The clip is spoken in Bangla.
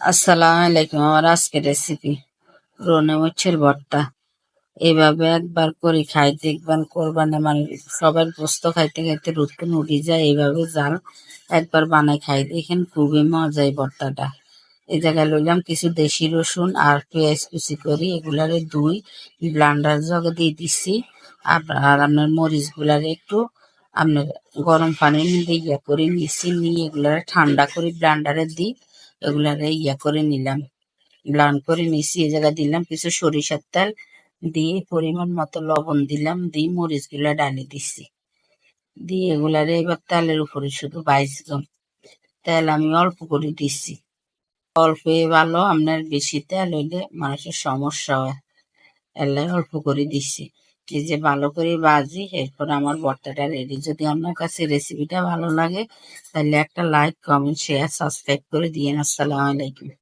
আসসালামু আলাইকুম। আমার আজকের রেসিপি রোনে মরিচের ভর্তা। এইভাবে একবার করে খাই, দেখবেন করবেন মানে সবার পোস্ত খাইতে খাইতে রুটকুন উঠে যায় এইভাবে জাল একবার বানাই খাই। দেখেন খুবই মজা এই ভর্তাটা। এই জায়গায় লইলাম কিছু দেশি রসুন আর পেঁয়াজ কুচি করি, এগুলারে দুই ব্লান্ডার জগে দিয়ে দিচ্ছি আর আপনার মরিচগুলারে একটু আপনার গরম পানির মধ্যে ইয়া করে নিচ্ছি নিয়ে এগুলারে ঠান্ডা করে ব্লান্ডারে দিই। এগুলারে ইয়া করে নিলাম, ব্লান করে নিছি, এই জায়গায় দিলাম কিছু সরিষার তেল, দিয়ে পরিমাণ মতো লবণ দিলাম, দিয়ে মরিচগুলা ডালি দিছি। দিয়ে এগুলারে এবার তেলের উপরে শুধু বাইসলাম তেল আমি অল্প করে দিছি। অল্প ভালো, আপনার বেশি তেল হইলে মানুষের সমস্যা হয় এলাই অল্প করে দিছি। যে ভালো করে বাজি, এরপর আমার ভর্তাটা রেডি যদি আপনার কাছে রেসিপিটা ভালো লাগে, তাহলে একটা লাইক কমেন্ট শেয়ার সাবস্ক্রাইব করে দিয়েন। আসসালামু আলাইকুম।